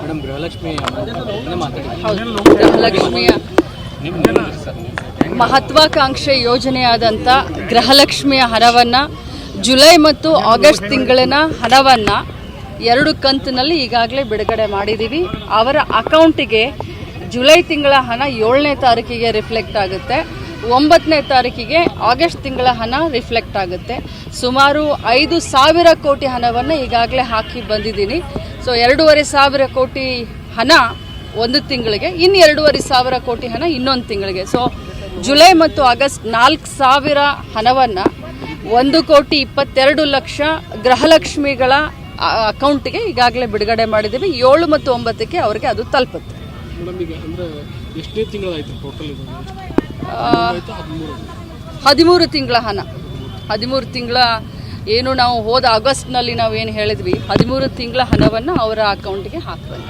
Madam Gruhalakshmi ಗೃಹಲಕ್ಷ್ಮಿಯ ಮಹತ್ವಾಕಾಂಕ್ಷೆ ಯೋಜನೆಯಾದಂಥ ಗೃಹಲಕ್ಷ್ಮಿಯ ಹಣವನ್ನು July ಮತ್ತು ಆಗಸ್ಟ್ ತಿಂಗಳಿನ ಹಣವನ್ನು ಎರಡು ಕಂತಿನಲ್ಲಿ ಈಗಾಗಲೇ ಬಿಡುಗಡೆ ಮಾಡಿದ್ದೀವಿ ಅವರ ಅಕೌಂಟಿಗೆ ಜುಲೈ ತಿಂಗಳ ಹಣ ಏಳನೇ ತಾರೀಕಿಗೆ ರಿಫ್ಲೆಕ್ಟ್ ಆಗುತ್ತೆ. ಒಂಬತ್ತನೇ ತಾರೀಕಿಗೆ ಆಗಸ್ಟ್ ತಿಂಗಳ ಹಣ ರಿಫ್ಲೆಕ್ಟ್ ಆಗುತ್ತೆ. ಸುಮಾರು ಐದು ಸಾವಿರ ಕೋಟಿ ಹಣವನ್ನು ಈಗಾಗಲೇ ಹಾಕಿ ಬಂದಿದ್ದೀನಿ. ಸೊ ಎರಡೂವರೆ ಸಾವಿರ ಕೋಟಿ ಹಣ ಒಂದು ತಿಂಗಳಿಗೆ ಇನ್ನು ಎರಡೂವರೆ ಸಾವಿರ ಕೋಟಿ ಹಣ ಇನ್ನೊಂದು ತಿಂಗಳಿಗೆ. ಸೊ ಜುಲೈ ಮತ್ತು ಆಗಸ್ಟ್ ನಾಲ್ಕು ಸಾವಿರ ಹಣವನ್ನು ಒಂದು ಕೋಟಿ ಇಪ್ಪತ್ತೆರಡು ಲಕ್ಷ ಗೃಹಲಕ್ಷ್ಮಿಗಳ ಅಕೌಂಟ್ಗೆ ಈಗಾಗಲೇ ಬಿಡುಗಡೆ ಮಾಡಿದ್ದೀವಿ. ಏಳು ಮತ್ತು ಒಂಬತ್ತಕ್ಕೆ ಅವರಿಗೆ ಅದು ತಲುಪುತ್ತೆ. ಹದಿಮೂರು ತಿಂಗಳ ಹಣ. ಹದಿಮೂರು ತಿಂಗಳ ಏನು ನಾವು ಹೋದ ಆಗಸ್ಟ್ನಲ್ಲಿ ನಾವು ಏನು ಹೇಳಿದ್ವಿ, ಹದಿಮೂರು ತಿಂಗಳ ಹಣವನ್ನು ಅವರ ಅಕೌಂಟ್ಗೆ ಹಾಕಬೇಕು